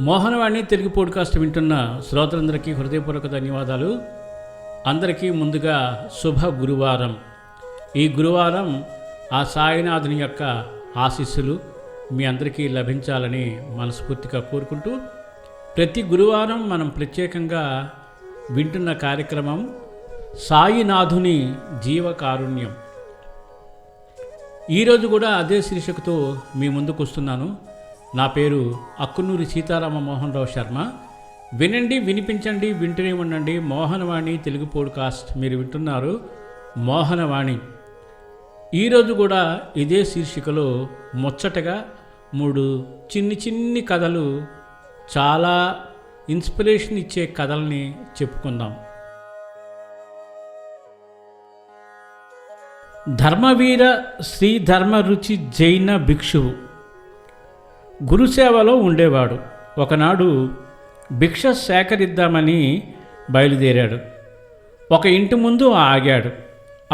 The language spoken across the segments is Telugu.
మోహనవాణి తెలుగు పోడ్కాస్ట్ వింటున్న శ్రోతలందరికీ హృదయపూర్వక ధన్యవాదాలు. అందరికీ ముందుగా శుభ గురువారం. ఈ గురువారం ఆ సాయినాథుని యొక్క ఆశీస్సులు మీ అందరికీ లభించాలని మనస్ఫూర్తిగా కోరుకుంటూ ప్రతి గురువారం మనం ప్రత్యేకంగా వింటున్న కార్యక్రమం సాయినాథుని జీవకారుణ్యం. ఈరోజు కూడా అదే శీర్షికతో మీ ముందుకు వస్తున్నాను నా పేరు అక్కునూరి సీతారామ మోహన్ రావు శర్మ. వినండి వినిపించండి వింటూనే ఉండండి. మోహనవాణి తెలుగు పోడ్కాస్ట్. మీరు వింటున్నారు మోహనవాణి. ఈరోజు కూడా ఇదే శీర్షికలో ముచ్చటగా మూడు చిన్ని చిన్ని కథలు చాలా ఇన్స్పిరేషన్ ఇచ్చే కథల్ని చెప్పుకుందాం. ధర్మవీర శ్రీ ధర్మరుచి జైన భిక్షువు. గురుసేవలో ఉండేవాడు. ఒకనాడు భిక్ష సేకరిద్దామని బయలుదేరాడు. ఒక ఇంటి ముందు ఆగాడు.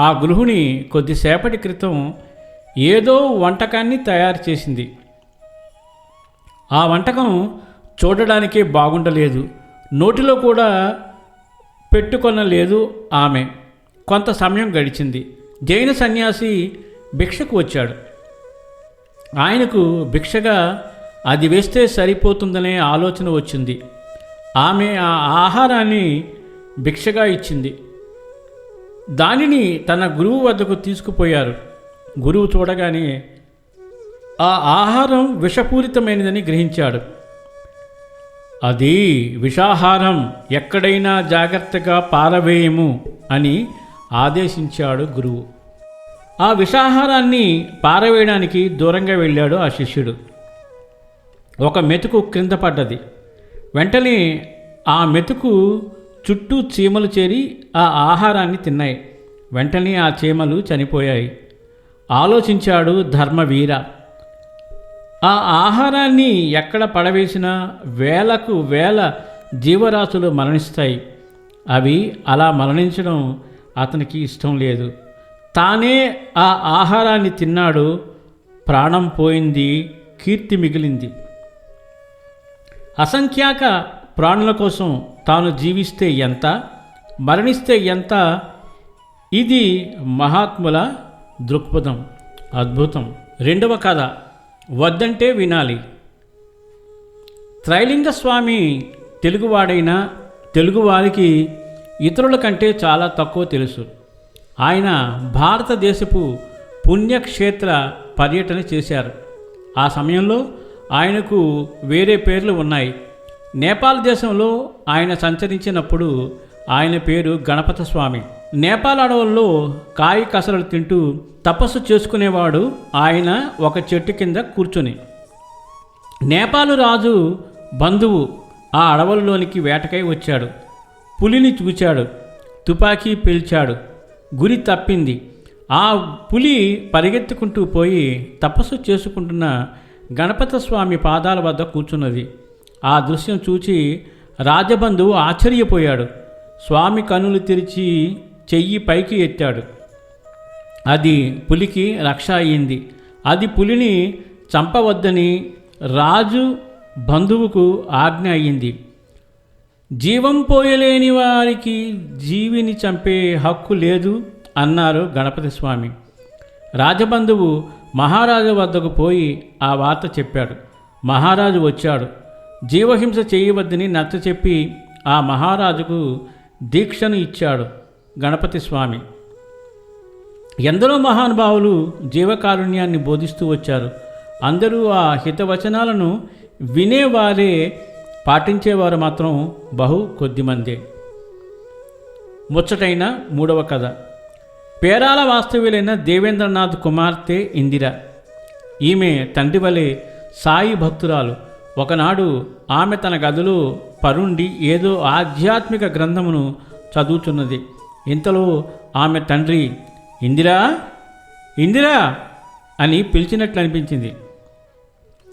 ఆ గృహిణి కొద్దిసేపటి క్రితం ఏదో వంటకాన్ని తయారు చేసింది. ఆ వంటకం చూడడానికి బాగుండలేదు. నోటిలో కూడా పెట్టుకొనలేదు ఆమె. కొంత సమయం గడిచింది. జైన సన్యాసి భిక్షకు వచ్చాడు. ఆయనకు భిక్షగా అది వేస్తే సరిపోతుందనే ఆలోచన వచ్చింది. ఆమె ఆ ఆహారాన్ని భిక్షగా ఇచ్చింది. దానిని తన గురువు వద్దకు తీసుకుపోయారు. గురువు చూడగానే ఆ ఆహారం విషపూరితమైనదని గ్రహించాడు. అది విషాహారం ఎక్కడైనా జాగ్రత్తగా పారవేయము అని ఆదేశించాడు గురువు. ఆ విషాహారాన్ని పారవేయడానికి దూరంగా వెళ్ళాడు ఆ శిష్యుడు. ఒక మెతుకు క్రింద పడ్డది. వెంటనే ఆ మెతుకు చుట్టూ చీమలు చేరి ఆ ఆహారాన్ని తిన్నాయి. వెంటనే ఆ చీమలు చనిపోయాయి. ఆలోచించాడు ధర్మవీర. ఆ ఆహారాన్ని ఎక్కడ పడవేసినా వేలకు వేల జీవరాశులు మరణిస్తాయి. అవి అలా మరణించడం అతనికి ఇష్టం లేదు. తానే ఆ ఆహారాన్ని తిన్నాడు. ప్రాణం పోయింది కీర్తి మిగిలింది. అసంఖ్యాక ప్రాణుల కోసం తాను జీవిస్తే ఎంత మరణిస్తే ఎంత ఇది మహాత్ముల దృక్పథం అద్భుతం. రెండవ కథ వద్దంటే వినాలి. త్రైలింగ స్వామి తెలుగువాడైనా తెలుగువారికి ఇతరుల కంటే చాలా తక్కువ తెలుసు. ఆయన భారతదేశపు పుణ్యక్షేత్ర పర్యటన చేశారు. ఆ సమయంలో ఆయనకు వేరే పేర్లు ఉన్నాయి. నేపాల్ దేశంలో ఆయన సంచరించినప్పుడు ఆయన పేరు గణపత స్వామి. నేపాల్ అడవుల్లో కాయ కసరలు తింటూ తపస్సు చేసుకునేవాడు ఆయన ఒక చెట్టు కింద కూర్చొని. నేపాలు రాజు బంధువు ఆ అడవుల్లోనికి వేటకై వచ్చాడు. పులిని చూచాడు. తుపాకీ పిలిచాడు. గురి తప్పింది. ఆ పులి పరిగెత్తుకుంటూ పోయి తపస్సు చేసుకుంటున్న గణపతస్వామి పాదాల వద్ద కూర్చున్నది. ఆ దృశ్యం చూచి రాజబంధువు ఆశ్చర్యపోయాడు. స్వామి కనులు తెరిచి చెయ్యి పైకి ఎత్తాడు. అది పులికి రక్ష అయింది. అది పులిని చంపవద్దని రాజు బంధువుకు ఆజ్ఞ అయింది. జీవం పోయలేని వారికి జీవిని చంపే హక్కు లేదు అన్నారు గణపతి స్వామి రాజబంధువు మహారాజు వద్దకు పోయి ఆ వార్త చెప్పాడు. మహారాజు వచ్చాడు. జీవహింస చేయవద్దని నచ్చ చెప్పి ఆ మహారాజుకు దీక్షను ఇచ్చాడు గణపతి స్వామి. ఎందరో మహానుభావులు జీవకారుణ్యాన్ని బోధిస్తూ వచ్చారు. అందరూ ఆ హితవచనాలను వినేవారే పాటించేవారు మాత్రం బహు కొద్దిమందే. ముచ్చటైన మూడవ కథ. పేరాల వాస్తవ్యులైన దేవేంద్రనాథ్ కుమార్తె ఇందిర. ఈమె తండ్రి వలె సాయి భక్తురాలు. ఒకనాడు ఆమె తన గదిలో పరుండి ఏదో ఆధ్యాత్మిక గ్రంథమును చదువుతున్నది ఇంతలో ఆమె తండ్రి ఇందిరా ఇందిరా అని పిలిచినట్లు అనిపించింది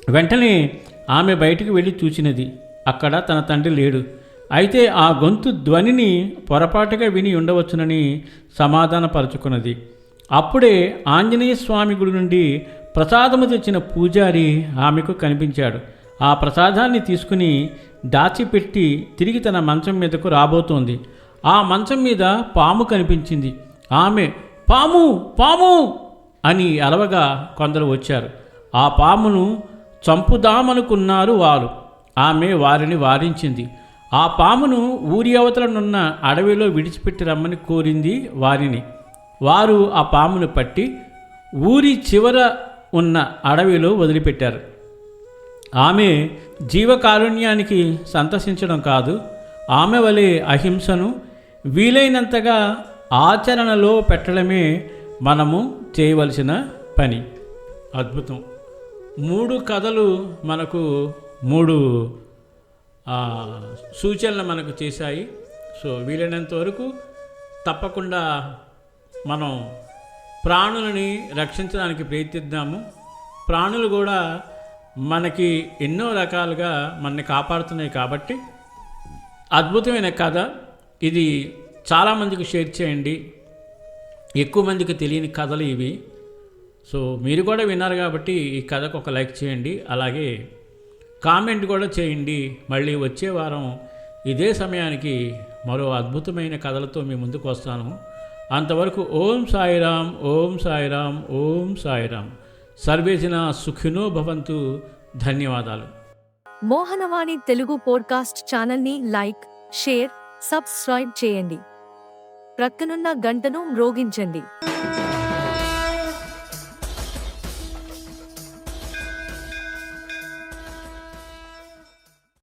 వెంటనే ఆమె బయటికి వెళ్ళి చూచినది. అక్కడ తన తండ్రి లేడు. అయితే ఆ గొంతు ధ్వనిని పొరపాటుగా విని ఉండవచ్చునని సమాధానపరుచుకున్నది. అప్పుడే ఆంజనేయ స్వామి గుడి నుండి ప్రసాదము తెచ్చిన పూజారి ఆమెకు కనిపించాడు. ఆ ప్రసాదాన్ని తీసుకుని దాచిపెట్టి తిరిగి తన మంచం మీదకు రాబోతోంది. ఆ మంచం మీద పాము కనిపించింది. ఆమె పాము పాము! అని అలవగా కొందరు వచ్చారు. ఆ పామును చంపుదామనుకున్నారు వారు. ఆమె వారిని వారించింది. ఆ పామును ఊరి అవతలనున్న అడవిలో విడిచిపెట్టి రమ్మని కోరింది వారిని. వారు ఆ పామును పట్టి ఊరి చివర ఉన్న అడవిలో వదిలిపెట్టారు. ఆమె జీవకారుణ్యానికి సంతసించడం కాదు ఆమె వలె అహింసను వీలైనంతగా ఆచరణలో పెట్టడమే మనము చేయవలసిన పని. అద్భుతం. మూడు కథలు మనకు మూడు సూచనలు మనకు చేశాయి. సో వీలైనంత వరకు తప్పకుండా మనం ప్రాణులని రక్షించడానికి ప్రయత్నిద్దాము. ప్రాణులు కూడా మనకి ఎన్నో రకాలుగా మనని కాపాడుతున్నాయి కాబట్టి అద్భుతమైన కథ. ఇది చాలామందికి షేర్ చేయండి. ఎక్కువ మందికి తెలియని కథలు ఇవి. సో మీరు కూడా విన్నారు కాబట్టి ఈ కథకు ఒక లైక్ చేయండి. అలాగే కామెంట్ కూడా చేయండి. మళ్ళీ వచ్చే వారం ఇదే సమయానికి మరో అద్భుతమైన కథలతో మీ ముందుకు వస్తాను. అంతవరకు ఓం సాయిరామ్ ఓం సాయిరామ్ ఓం సాయిరామ్. సర్వేజన సుఖినో భవంతు. ధన్యవాదాలు. మోహనవాణి తెలుగు పోడ్కాస్ట్ ఛానల్ని లైక్ షేర్ సబ్స్క్రైబ్ చేయండి. ప్రక్కనున్న గంటను మ్రోగించండి.